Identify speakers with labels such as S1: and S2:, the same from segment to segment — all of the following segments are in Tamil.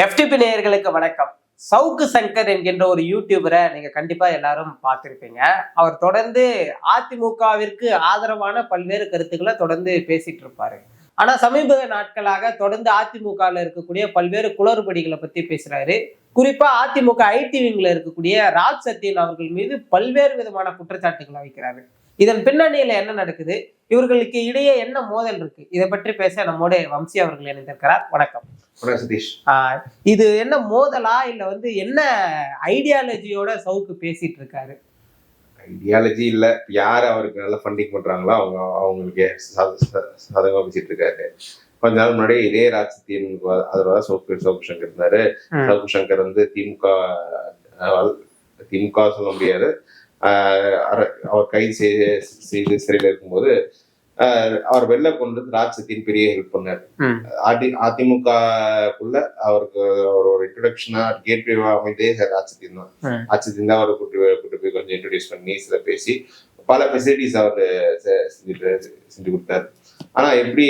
S1: லெப்டிபி நேயர்களுக்கு வணக்கம். சவுக்கு சங்கர் என்கின்ற ஒரு யூடியூபரை நீங்க கண்டிப்பா எல்லாரும் பார்த்திருப்பீங்க. அவர் தொடர்ந்து அதிமுகவிற்கு ஆதரவான பல்வேறு கருத்துக்களை தொடர்ந்து பேசிட்டு இருப்பாரு. ஆனா சமீப நாட்களாக தொடர்ந்து அதிமுகவில் இருக்கக்கூடிய பல்வேறு குளறுபடிகளை பத்தி பேசுறாரு. குறிப்பா அதிமுக ஐடி விங்ல இருக்கக்கூடிய ராஜ் சத்யன் அவர்கள் மீது பல்வேறு விதமான குற்றச்சாட்டுகளை வைக்கிறாரு. இதன் பின்னணியில என்ன நடக்குது? இவர்களுக்கு இடையே என்ன மோதல் இருக்கு? இதை பற்றி பேச நம்மோட வம்சி அவர்கள் இணைந்திருக்கிறார். வணக்கம்.
S2: சதீஷ்.
S1: இது என்ன மோதலா? இல்ல வந்து என்ன ஐடியாலஜியோட சவுக்கு பேசிட்டு இருக்காரு?
S2: ஐடியாலஜி இல்ல. யார் அவருக்கு நல்ல ஃபண்டிங் பண்றாங்களோ அவங்க அவங்களுக்கு சதவீதம் வச்சுட்டு இருக்காரு. கொஞ்ச நாள் முன்னாடி இதே ராஜ்சத்தியன் அதில் சோப்பு சோப்பு சங்கர் இருந்தாரு. சோப்பு சங்கர் வந்து திமுக திமுக சொல்ல முடியாது. அவர் கைது செய்து செய்து சிறையில் இருக்கும்போது அவர் வெளில கொண்டு வந்து ராஜ்சத்தியன் பெரிய ஹெல்ப் பண்ணார். அதி அதிமுகக்குள்ள அவருக்கு அவர் ஒரு இன்ட்ரடக்ஷனா கேட்வே அமைந்தே ராஜ்சத்தியன் தான்.
S1: ம்.
S2: ராஜ்சத்தியன் தான் அவரை கூட்டு கூட்டு போய் கொஞ்சம் இன்ட்ரடியூஸ் பண்ணி சில பேசி பல ஃபெசிலிட்டிஸ் அவர் செ- செஞ்சுட்டு செஞ்சு கொடுத்தாரு. ஆனா எப்படி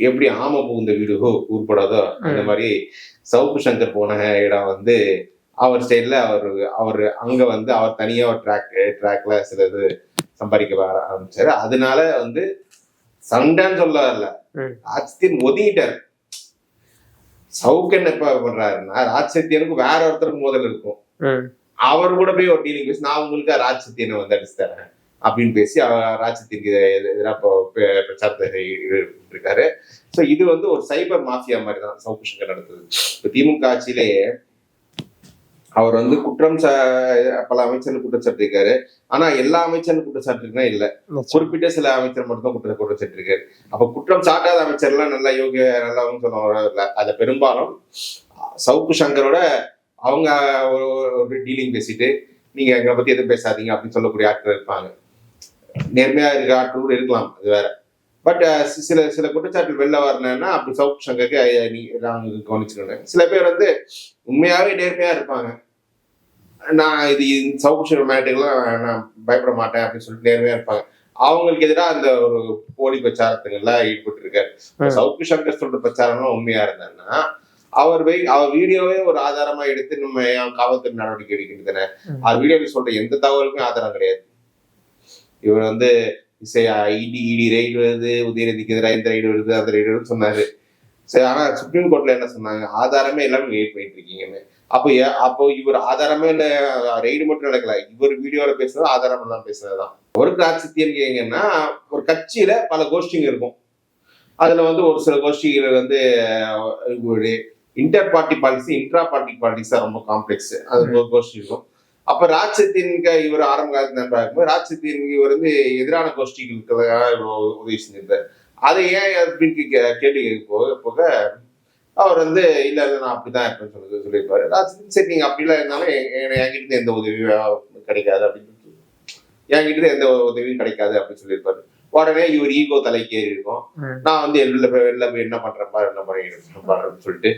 S2: எப்படி ஆம புகுந்த வீடு உருப்படாதோ அந்த மாதிரி சவுக்கு சங்கர் போன இடம் வந்து அவர் ஸ்டைல்ல அவர் அவர் அங்க வந்து அவர் தனியா ஒரு ட்ராக் ட்ராக்ல சில இது சம்பாதிக்க வர ஆரம்பிச்சாரு. அதனால வந்து சண்டைன்னு சொல்ல வரல. ராஜ்சத்தியன் ஒதுங்கிட்டாரு சவுக்கு என்ன இப்ப பண்றாருன்னா ராஜ்சத்தியனுக்கு வேற ஒருத்தருக்கு முதல் இருக்கும். அவர் கூட போய் ஒரு டீலிங் பேசி நான் உங்களுக்கு ராஜ்சத்தியனை வந்து அடிச்சு தரேன் அப்படின்னு பேசி ராஜ்சத்தியனுக்கு எதிராக இப்போ பிரச்சாரத்தை இருக்காரு. ஸோ இது வந்து ஒரு சைபர் மாஃபியா மாதிரி தான் சவுக்கு சங்கர் நடத்துது. இப்போ திமுக ஆட்சியிலேயே அவர் வந்து குற்றம் சா பல அமைச்சர்கள் குற்றம் சாட்டிருக்காரு ஆனா எல்லா அமைச்சரும் குற்றம் சாட்டிருக்கா இல்ல. குறிப்பிட்ட சில அமைச்சர் மட்டும் தான் குற்றம் குற்றம் சாட்டிருக்காரு அப்ப குற்றம் சாட்டாத அமைச்சர்லாம் நல்லா யோகிய நல்லவங்க சொல்ல அதுல பெரும்பாலும் சவுக்கு சங்கரோட அவங்க ஒரு- டீலிங் பேசிட்டு நீங்க எங்களை பத்தி எதுவும் பேசாதீங்க அப்படின்னு சொல்லக்கூடிய ஆட்கள் இருப்பாங்க. நேர்மையா இருக்க ஆட்கள் இருக்கலாம் அது வேற. பட் சில சில குற்றச்சாட்டுகள் வெளில வரணும்னா அப்படி சவுக்கு சங்கருக்கு நீ நாங்க கவனிச்சுக்கணும். சில பேர் வந்து உண்மையாவே நேர்மையா இருப்பாங்க. நான் இது சவுக்கு மேட்டுக்கெல்லாம் நான் பயப்பட மாட்டேன் அப்படின்னு சொல்லிட்டு நேர்மையா இருப்பாங்க. அவங்களுக்கு எதிராக அந்த ஒரு போலி பிரச்சாரத்துங்கள்லாம் ஈடுபட்டு இருக்காரு. சவுக்கு சங்கர் சொல்ற பிரச்சாரம்லாம் உண்மையா இருந்தாருன்னா அவர் வை அவர் வீடியோவே ஒரு ஆதாரமா எடுத்து நம்ம காவல்துறை நடவடிக்கை எடுக்கின்றன. அவர் வீடியோவில் சொல்ற எந்த தகவலுமே ஆதாரம் கிடையாது. இவர் வந்து இசை இடி இடி ரைடு வருது உதயநிதிக்கு எதிராக இந்த ரைடு வருது அந்த ரைடு சொன்னாரு. சரி ஆனா சுப்ரீம் கோர்ட்ல என்ன சொன்னாங்க? ஆதாரமே எல்லாமே வெயிட் பண்ணிட்டு இருக்கீங்கன்னு அப்போ அப்போ இவர் ஆதாரமே இல்ல ரைடு மட்டும் நடக்கல. இவர் வீடியோல பேசுறது ஆதாரம் எல்லாம் பேசுறதுதான். ஒரு ராஜ்சத்தியம் கேங்கன்னா ஒரு கட்சியில பல கோஷ்டிங்க இருக்கும். அதுல வந்து ஒரு சில கோஷ்டிகள் வந்து inter party policy intra party policy தான் ரொம்ப காம்ப்ளெக்ஸ் அது ஒரு கோஷ்டி இருக்கும். அப்ப ராஜ்சத்தியனுக்கு இவர் ஆரம்ப காலத்து நண்பராக இருக்கும்போது ராஜ்சத்தியனுக்கு இவர் வந்து எதிரான கோஷ்டிகளுக்கு உதவி செஞ்சிருந்தார். அதை ஏன் அப்படின்னு கேள்வி போக போக அவர் வந்து இல்ல இல்ல நான் அப்படிதான் இருப்பேன்னு சொல்லி சொல்லியிருப்பாரு. சரி நீங்க அப்படிலாம் இருந்தாலும் என்கிட்ட எந்த உதவியும் கிடைக்காது அப்படின்னு சொல்லி. என்கிட்ட எந்த உதவியும் கிடைக்காது அப்படின்னு சொல்லியிருப்பாரு. உடனே இவர் ஈகோ தலைக்கேறி இருக்கும் நான் வந்து வெளில போய் வெளில போய் என்ன பண்றேன் பாரு என்ன பண்ணிட்டு பாருன்னு சொல்லிட்டு.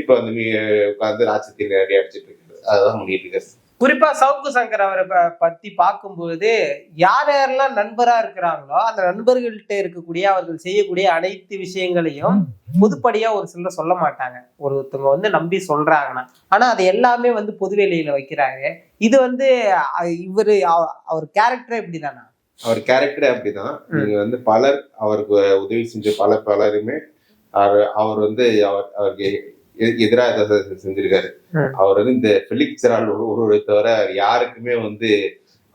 S2: இப்ப வந்து உட்காந்து ராஜ்சத்தியன் நிறைய அடிச்சிட்டு இருக்காரு அதுதான் பண்ணிட்டு இருக்காரு
S1: குறிப்பா சவுக்கு சங்கர் அவரை பத்தி பார்க்கும்போது யார் யாரெல்லாம் நண்பரா இருக்கிறாங்களோ அந்த நண்பர்கள்ட்ட இருக்கக்கூடிய அவர்கள் செய்யக்கூடிய அனைத்து விஷயங்களையும் பொதுப்படியா ஒரு சிலர் சொல்ல மாட்டாங்க. ஒருத்தவங்க வந்து நம்பி சொல்றாங்கன்னா. ஆனா அது எல்லாமே வந்து பொதுவெளியில வைக்கிறாங்க இது வந்து இவரு அவ- அவர் கேரக்டரே இப்படிதானா?
S2: அவர் கேரக்டரே அப்படிதான். நீங்க வந்து பலர் அவருக்கு உதவி செஞ்ச பல பலருமே அவர் அவர் வந்து அவர் அவருக்கு எதிராக செஞ்சிருக்காரு அவர் வந்து இந்த ஃபெலிக்ஸ் ஜெரால் ஒருவரை தவிர யாருக்குமே வந்து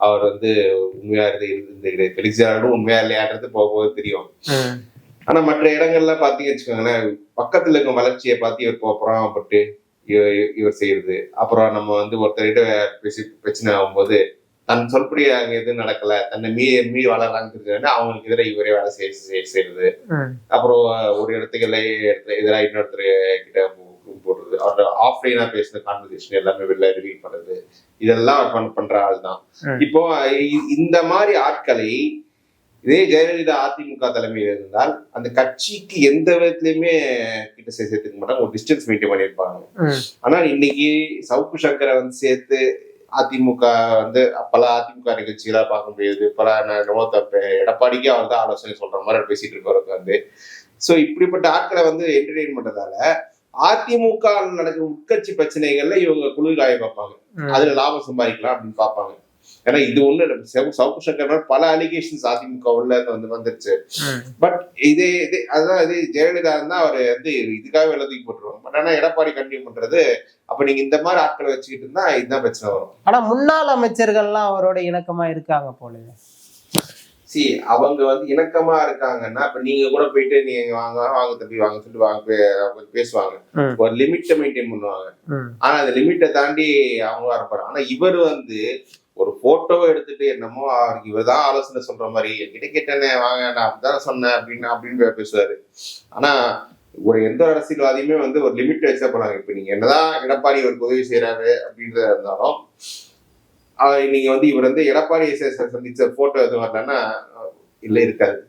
S2: அவர் வந்து உண்மையா இருந்து இருந்தது கிடையாது உண்மையா இல்லையான்றது போக போக தெரியும் ஆனா மற்ற இடங்கள்ல பாத்தீங்க வச்சுக்கோங்களேன் பக்கத்துல இருக்க வளர்ச்சியை பார்த்து இவர் பொறாமப்பட்டு இவர் இவர் செய்யறது அப்புறம் நம்ம வந்து ஒருத்தர்கிட்ட பேசி பிரச்சனை ஆகும்போது தன் சொல்படி அங்க எதுவும் நடக்கல தன்னை மீ மீ வளர்றான்னு தெரிஞ்சு அவங்களுக்கு எதிராக இவரே வேலை செய்ய செய்ய- செய்யறது அப்புறம் ஒரு இடத்துக்கு இல்லை எதிராக இன்னொருத்தர் கிட்ட போடுறது. அவரோட ஆஃப்லைனா பேசின கான்வர்சேஷன் எல்லாமே வெளில ரிவீல் பண்றது. இதெல்லாம் பண்ற ஆள் தான். இப்போ இந்த மாதிரி ஆட்களை இதே ஜெயலலிதா அதிமுக தலைமையில் இருந்தால் அந்த கட்சிக்கு எந்த விதத்திலயுமே கிட்ட சேர்த்துக்க மாட்டாங்க. ஒரு டிஸ்டன்ஸ் மெயின்டைன் பண்ணியிருப்பாங்க. ஆனா இன்னைக்கு சவுக்கு சங்கரை வந்து சேர்த்து அதிமுக வந்து பல அதிமுக நிகழ்ச்சிகளா பார்க்க முடியுது பல தப்ப- எடப்பாடிக்கே அவர் தான் ஆலோசனை சொல்ற மாதிரி பேசிட்டு இருக்கவர் வந்து சோ இப்படிப்பட்ட ஆட்களை வந்து என்டர்டெயின் பண்றதால அதிமுக நடக்கிற உட்கட்சி பிரச்சனைகள்ல இவங்க குளிர்காய பார்ப்பாங்க. அதுல லாபம் சம்பாதிக்கலாம் அப்படின்னு பார்ப்பாங்க. ஏன்னா இது ஒண்ணு சவுக்கு சங்கர் பல அலிகேஷன்ஸ் அதிமுக உள்ள வந்து வந்துருச்சு. பட் இதே இது அதுதான் இது ஜெயலலிதா இருந்தா அவர் வந்து இதுக்காக தூக்கி போட்டுருவாங்க. பட் ஆனா எடப்பாடி கண்டினியூ பண்றது அப்ப நீங்க இந்த மாதிரி ஆட்களை வச்சுக்கிட்டு இருந்தா இதுதான் பிரச்சனை வரும்.
S1: ஆனா முன்னாள் அமைச்சர்கள்லாம் அவரோட இணக்கமா இருக்காங்க போல
S2: சி அவங்க வந்து இணக்கமா இருக்காங்கன்னா இப்ப நீங்க கூட போயிட்டு நீங்க வாங்க வாங்க தம்பி வாங்க சொல்லிட்டு வாங்க அவங்க பேசுவாங்க. ஒரு லிமிட்டை மெயின்டைன் பண்ணுவாங்க. ஆனா அந்த லிமிட்டை தாண்டி அவங்க வரப்பாரு ஆனா இவர் வந்து ஒரு போட்டோவை எடுத்துட்டு என்னமோ அவருக்கு இவர் தான் ஆலோசனை சொல்ற மாதிரி என்கிட்ட கேட்டேனே வாங்க நான் அப்படிதான் சொன்னேன் அப்படின்னு அப்படின்னு பேசுவாரு. ஆனா ஒரு எந்த ஒரு அரசியல்வாதியுமே வந்து ஒரு லிமிட் வச்சா போறாங்க. இப்ப நீங்க என்னதான் எடப்பாடி இவருக்கு உதவி செய்யறாரு அப்படின்றத இருந்தாலும் நீங்க வந்து இவர் வந்து ச- சந்திச்ச போட்டோ எதுவும் வரலன்னா இல்ல இருக்காது.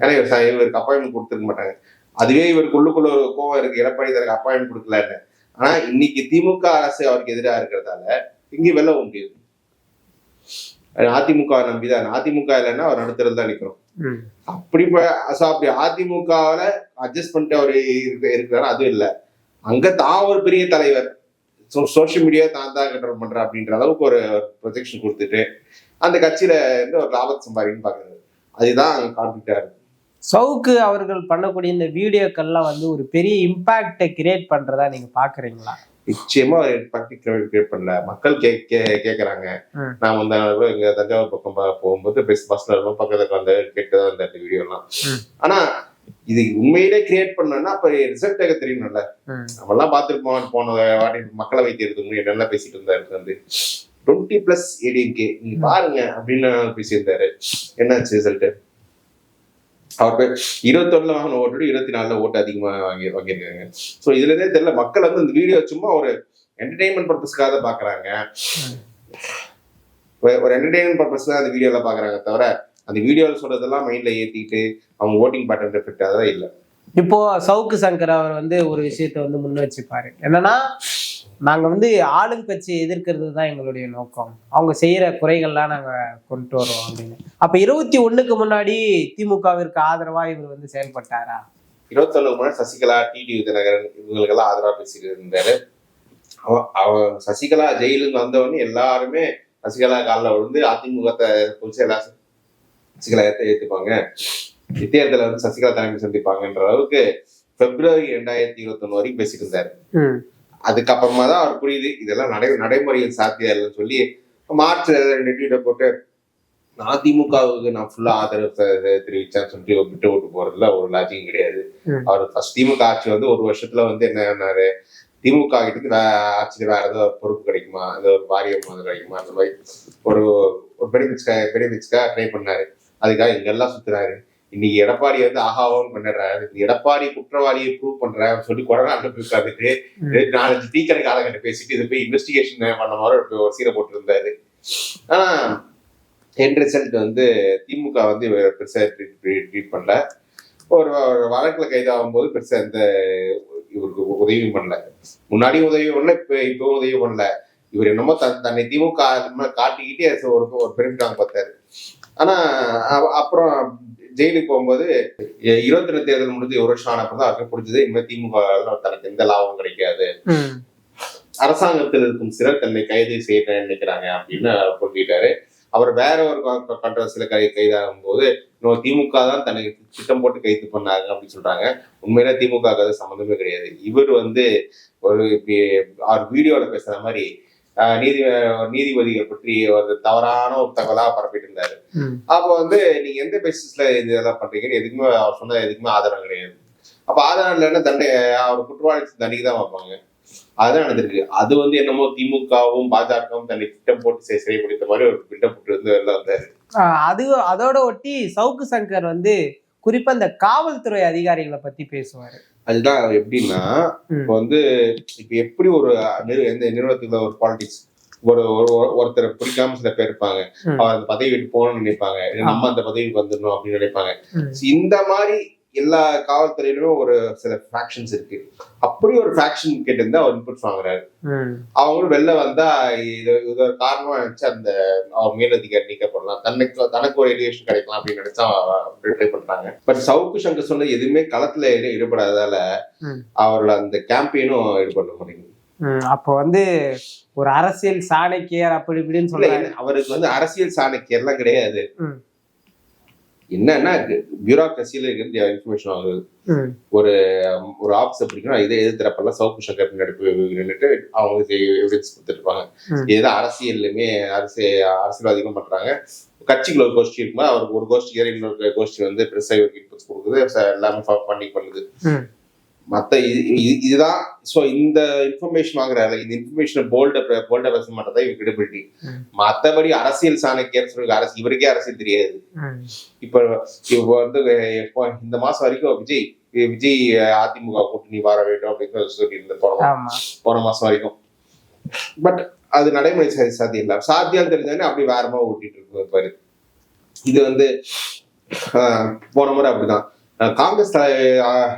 S2: ஏன்னா இவர் இவருக்கு அப்பாயின்மெண்ட் கொடுத்துருக்க மாட்டாங்க அதுவே இவருக்கு உள்ளுக்குள்ள ஒரு கோவம் இருக்கு. எடப்பாடி தனக்கு அப்பாயின்மெண்ட் கொடுக்கலன்னு. ஆனா இன்னைக்கு திமுக அரசு அவருக்கு எதிராக இருக்கிறதால இங்கேயும் வெளில முடியுது. அதிமுக நம்பிதான் அதிமுக இல்லைன்னா அவர் நடுத்தரம் தான் நிற்கிறோம். அப்படி so அப்படி அதிமுகவில் அட்ஜஸ்ட் பண்ணிட்டு அவர் இருக்க- இருக்கிறாரு? அதுவும் இல்லை. அங்க தான் ஒரு பெரிய தலைவர். சோஷியல் மீடியா தான் தான் கண்ட்ரோல் பண்ற அப்படின்ற அளவுக்கு ஒரு ப்ரொஜெக்ஷன் கொடுத்துட்டு அந்த கட்சியில இருந்து ஒரு லாபத்தை சம்பாதிக்கணும்னு பாக்குறது அதுதான் அங்க கான்ஃபிளிக்டா இருக்கு.
S1: சவுக்கு அவர்கள் பண்ணக்கூடிய இந்த வீடியோக்கள்லாம் வந்து ஒரு பெரிய இம்பாக்டை கிரியேட் பண்றதா நீங்க பாக்குறீங்களா
S2: நிச்சயமா ஒரு இம்பாக்ட் கிரியேட் பண்ணல. மக்கள் கே கே- கேக்குறாங்க.
S1: ம்.
S2: நான் வந்து இங்க தஞ்சாவூர் பக்கம் போகும்போது பஸ் பஸ்ல பக்கத்துல வந்து கேட்டுதான் இந்த வீடியோ எல்லாம்
S1: ம்.
S2: ஆனா இது உண்மையிலே கிரியேட் பண்ணணும்னா அப்ப ரிசல்ட் எனக்கு தெரியணும்ல. நம்ம எல்லாம் பார்த்துருப்போம் போன வாட்டி மக்களை வைத்தியத்துக்கு முன்னாடி நல்லா பேசிட்டு இருந்தாரு வந்து. டுவெண்ட்டி பிளஸ் ஏடிஎம்கே நீங்க. பாருங்க அப்படின்னு பேசியிருந்தாரு. என்னாச்சு ரிசல்ட் அவர் பேர் இருபத்தொன்னுல வாங்கின ஓட்டு இருபத்தி நாலுல ஓட்டு அதிகமா வாங்கி வாங்கியிருக்காங்க. ஸோ இதுல இருந்தே தெரியல மக்கள் வந்து இந்த வீடியோ சும்மா ஒரு என்டர்டைன்மெண்ட் பர்பஸ்க்காக தான் பாக்குறாங்க ஒரு என்டர்டைன்மெண்ட் பர்பஸ் தான் அந்த வீடியோல பாக்குறாங்க தவிர அந்த வீடியோல சொல்றதெல்லாம் மைண்ட்ல ஏத்திட்டு அவங்க ஓட்டிங் பேட்டர்ன் எஃபெக்ட் அதெல்லாம் இல்ல?
S1: இப்போ சவுக்கு சங்கர் அவர் வந்து ஒரு விஷயத்தை வந்து முன் வச்சுப்பாரு என்னன்னா நாங்க வந்து ஆளுங்கட்சி எதிர்க்கிறது தான் எங்களுடைய நோக்கம். அவங்க செய்யற குறைகள்லாம் நாங்க கொண்டு வரோம் அப்படின்னு. அப்ப இருபத்தி ஒண்ணுக்கு முன்னாடி திமுகவிற்கு ஆதரவா இவர் வந்து செயல்பட்டாரா?
S2: இருபத்தொன்னு முன்னாடி சசிகலா டிடி விஜயநகரன் இவங்களுக்கெல்லாம் ஆதரவா பேசிட்டு இருந்தாரு அவ சசிகலா ஜெயிலுக்கு வந்தவொடனே எல்லாருமே சசிகலா காலில் விழுந்து அதிமுகத்தை குறிச்சு எல்லாம் சசிகலா ஏற்ற ஏத்துப்பாங்க. இத்தேர்தல வந்து சசிகலா தலைமை சந்திப்பாங்கன்ற அளவுக்கு பிப்ரவரி ரெண்டாயிரத்தி இருபத்தொன்னு வரைக்கும் பேசிட்டு இருந்தாரு. அதுக்கப்புறமா தான் அவர் புரியுது இதெல்லாம் நடை நடைமுறையில் சாத்தியம் இல்லைன்னு சொல்லி மார்ச் ரெண்டு ட்வீட்டை போட்டு அதிமுகவுக்கு நான் ஃபுல்லா ஆதரவு தெ- தெரிவிச்சேன்னு சொல்லிட்டு விட்டு விட்டு போறதுல ஒரு லாஜிக்கும் கிடையாது. அவர் ஃபர்ஸ்ட் திமுக ஆட்சி வந்து ஒரு வருஷத்துல வந்து என்ன பண்ணாரு திமுக கிட்ட வே ஆட்சியில் வேற ஏதோ பொறுப்பு கிடைக்குமா? ஏதோ ஒரு வாரியம் கிடைக்குமா? அந்த மாதிரி ஒரு ஒரு பெனிஃபிட்ஸ்க்கா பெனிஃபிட்ஸ்க்கா ட்ரை பண்ணாரு. அதுக்காக இங்கெல்லாம் சுத்துறாரு. இன்னைக்கு எடப்பாடி வந்து ஆகாவும் பண்ணிடுறாரு இந்த எடப்பாடி குற்றவாளியை ப்ரூவ் பண்றேன் சொல்லி கொடநாட்டில் போய் உட்காந்துட்டு நாலஞ்சு டீ ஆளுங்கிட்ட பேசிட்டு இது போய் இன்வெஸ்டிகேஷன் பண்ண மாதிரி ஒரு சீரை போட்டு இருந்தாரு ஆனா என் ரிசல்ட் வந்து திமுக வந்து இவரை பெருசா ட்ரீட் பண்ணல. ஒரு வழக்குல கைதாகும் போது பெருசா எந்த இவருக்கு உதவியும் பண்ணல. முன்னாடியும் உதவி பண்ணல இப்ப இப்பவும் உதவி பண்ணல. இவர் என்னமோ தன் தன்னை திமுக காட்டிக்கிட்டே ஒரு வாங்க பார்த்தாரு. ஆனா அப்புறம் ஜெயிலுக்கு போகும்போது இருபத்தி ரெண்டு தேர்தல் முடிஞ்சு ஒரு வருஷம் ஆனப்பதான் அவருக்கு பிடிச்சது இனிமேல் திமுக தனக்கு எந்த லாபமும் கிடைக்காது. அரசாங்கத்தில் இருக்கும் சிலர் தன்னை கைது செய்ய நினைக்கிறாங்க அப்படின்னு அவர் புரிஞ்சுக்கிட்டாரு அவர் வேற ஒரு கண்ட்ரவர்சியில கை கைதாகும் போது இன்னும் திமுக தான் தனக்கு திட்டம் போட்டு கைது பண்ணாங்க அப்படின்னு சொல்றாங்க. உண்மையில திமுக அது சம்மந்தமே கிடையாது. இவர் வந்து ஒரு அவர் வீடியோல பேசுற மாதிரி நீதி நீதிபதிகள் பற்றி ஒரு தவறான ஒரு தகவலா பரப்பிட்டு இருந்தாரு. அப்போ வந்து நீங்க எந்த பேசிஸ்ல இது இதெல்லாம் பண்றீங்கன்னு எதுக்குமே அவர் சொன்ன எதுக்குமே ஆதாரம் கிடையாது. அப்ப ஆதாரம் இல்லைன்னா தண்டை அவர் குற்றவாளி தண்டிக்கு தான் வைப்பாங்க. அதுதான் நடந்திருக்கு. அது வந்து என்னமோ திமுகவும் பாஜகவும் தன்னை திட்டம் போட்டு சிறை- சிறைப்பிடித்த மாதிரி ஒரு திட்டம் போட்டு வந்து வெளில வந்தாரு.
S1: அது அதோட ஒட்டி சவுக்கு சங்கர் வந்து குறிப்பா இந்த காவல்துறை அதிகாரிகளை பத்தி பேசுவாரு.
S2: அதுதான் எப்படின்னா. இப்போ வந்து இப்ப எப்படி ஒரு நிறு எந்த நிறுவனத்துல ஒரு பாலிடிக்ஸ் ஒரு ஒரு ஒரு- ஒருத்தரை பிடிக்காம சில பேர் இருப்பாங்க. அவர் அந்த பதவி விட்டு போகணும்னு நினைப்பாங்க நம்ம அந்த பதவிக்கு வந்துடணும் அப்படின்னு நினைப்பாங்க. இந்த மாதிரி எல்லா காவல்துறையிலும் ஒரு சில ஃபேக்ஷன்ஸ் இருக்கு. அப்படி ஒரு ஃபேக்ஷன் கிட்ட இருந்து அவர் இன்புட்ஸ் வாங்குறாரு. அவங்களும் வெளில வந்தா இது இது ஒரு காரணமா நினைச்சு அந்த அவங்க மேலதிகாரி நீக்கப்படலாம். தனக்கு தனக்கு ஒரு எலிவேஷன் கிடைக்கலாம் அப்படின்னு நினைச்சா ட்ரை பண்றாங்க. பட் சவுக்கு சங்கர் சொன்னது எதுவுமே களத்துல ஈடு- ஈடுபடாததால
S1: ம்.
S2: அவரோட அந்த கேம்பெயினும் ஈடுபட மாட்டேங்குது
S1: ம், அப்போ வந்து ஒரு அரசியல் சாணக்கியர் அப்படி இப்படின்னு
S2: என்ன, அவருக்கு வந்து அரசியல் சாணக்கியர்லாம் கிடையாது. என்னன்னா பியூரோக்ரஸியில இருந்து இன்ஃபர்மேஷன் ஆகுது.
S1: ம்,
S2: ஒரு ஆஃபீஸர் பிடிக்கணும் இதை எதிர்த்தரப்பெல்லாம் சவுக்கு சங்கர் நின்றுட்டு அவங்க எவிடன்ஸ் கொடுத்துருப்பாங்க. இதுதான் அரசியல்லுமே அரசியல் அரசியல்வாதிகளும் பண்றாங்க. கட்சிக்குள்ள ஒரு கோஷ்டி இருக்கும்போது அவருக்கு ஒரு கோஷ்டி ஏறி இன்னொரு கோஷ்டி வந்து பெருசா இவருக்கு இன்புட்ஸ் கொடுக்குது எல்லாமே பண்ணி பண்ணுது.
S1: ம்.
S2: மத்த இது இது- இதுதான். ஸோ இந்த இன்ஃபர்மேஷன் வாங்குறாரு. இந்த இன்ஃபர்மேஷன் போல்ட போல்ட பேச மாட்டதான் இவங்க கிரெடிபிலிட்டி
S1: ம்.
S2: மத்தபடி அரசியல் சாணக்கியர் சொல்லி அரசு இவருக்கே அரசியல் தெரியாது. இப்ப இப்போ வந்து இந்த மாசம் வரைக்கும் விஜய் விஜய் அதிமுக கூட்டணி வர வேண்டும் அப்படின்னு சொல்லி இருந்த போன போன மாசம் வரைக்கும். பட் அது நடைமுறை சாத்தியம் இல்லை சாத்தியம் தெரிஞ்சோடனே அப்படி வேறமா ஓட்டிட்டு இருக்கு இது வந்து ஆஹ், போன முறை அப்படிதான். காங்கிரஸ்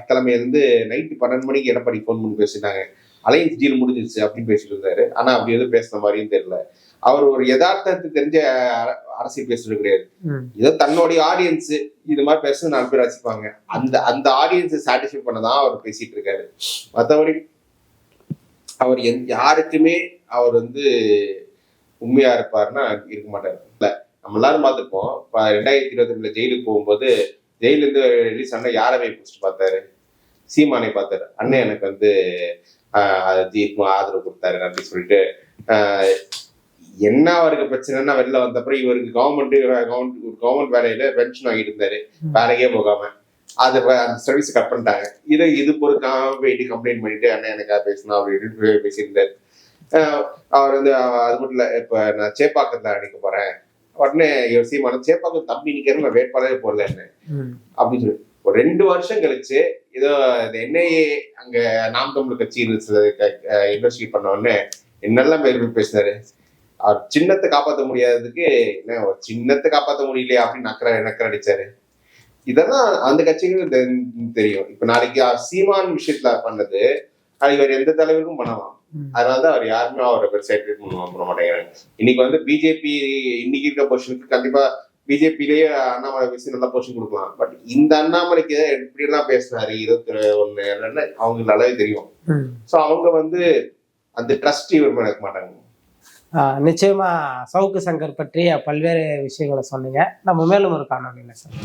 S2: தலைமையிலிருந்து நைட்டு பன்னெண்டு மணிக்கு எடப்பாடி ஃபோன் பண்ணி பேசிட்டாங்க அலையன்ஸ் டீல் முடிஞ்சிருச்சு அப்படின்னு பேசிட்டு இருந்தாரு. ஆனா அப்படி எதுவும் பேசுன மாதிரியும் தெரியல. அவர் ஒரு யதார்த்தத்தை தெரிஞ்ச அர- அரசியல் பேசுறது கிடையாது. ஏதோ தன்னுடைய ஆடியன்ஸ் இது மாதிரி பேசுறது நாலு பேர் ரசிப்பாங்க. அந்த அந்த ஆடியன்ஸை சாட்டிஸ்ஃபை பண்ணதான் அவர் பேசிட்டு இருக்காரு. மற்றபடி அவர் எந் யாருக்குமே அவர் வந்து உண்மையா இருப்பாருன்னா இருக்க மாட்டாரு. இல்ல நம்ம எல்லாரும் பார்த்துருப்போம். இப்ப ரெண்டாயிரத்தி இருபத்தி ரெண்டுல ஜெயிலுக்கு போகும்போது ஜெயில இருந்து ரிலீஸ் ஆனா யாரை போய் பிடிச்சிட்டு பார்த்தாரு? சீமானை பார்த்தாரு. அண்ணன் எனக்கு வந்து ஜீப்மா ஆதரவு கொடுத்தாரு அப்படின்னு சொல்லிட்டு என்ன அவருக்கு பிரச்சனைன்னா வெளில வந்த அப்புறம் இவருக்கு கவர்மெண்ட் கவர்மெண்ட் கவர்மெண்ட் வேலையில பென்ஷன் வாங்கிட்டு இருந்தாரு. வேலைக்கே போகாம. அது அந்த சர்வீஸ் கட் பண்ணிட்டாங்க. இதை இது பொறுக்காம போயிட்டு கம்ப்ளைண்ட் பண்ணிட்டு அண்ணன் எனக்கா பேசணும் அப்படின்னு பேசியிருந்தாரு. அவர் வந்து அது மட்டும் இல்ல இப்ப நான் சேப்பாக்கத்துல அடிக்க போறேன். உடனே சீமான சேப்பாக்கம் தம்பி நிக்கிறேன் நான் வேட்பாளரே போடல என்ன? அப்படின்னு சொல்லி ஒரு ரெண்டு வருஷம் கழிச்சு ஏதோ இந்த என்ஐஏ அங்க நாம் தமிழ் கட்சி இன்வெஸ்டிகேட் பண்ண உடனே என்னெல்லாம் பேர் பேசினாரு? அவர் சின்னத்தை காப்பாற்ற முடியாததுக்கு என்ன ஒரு சின்னத்தை காப்பாற்ற முடியலையா அப்படின்னு நக்கர நக்கர அடிச்சாரு. இதெல்லாம் அந்த கட்சிகளுக்கு தெரியும். இப்ப நாளைக்கு சீமான் விஷயத்துல பண்ணது நாளைக்கு வேற எந்த தலைவருக்கும் பண்ணலாம். அதனாலதான் அவர் யாருமே அவரை பெருசா ட்ரீட் பண்ண மாட்டேங்கிறாங்க. இன்னைக்கு வந்து பிஜேபி இன்னைக்கு இருக்க பொசிஷனுக்கு கண்டிப்பா பிஜேபிலேயே அண்ணாமலை பேசி நல்ல பொசிஷன் கொடுக்கலாம். பட் இந்த அண்ணாமலைக்கு எப்படி எல்லாம் பேசினாரு இருபத்தி ஒண்ணு அவங்களுக்கு நல்லாவே தெரியும். சோ அவங்க வந்து அந்த ட்ரஸ்ட் இவர் மேல இருக்க மாட்டாங்க
S1: நிச்சயமா சவுக்கு சங்கர் பற்றிய பல்வேறு விஷயங்களை சொன்னீங்க. நம்ம மேலும் ஒரு காணொலியில் சார்.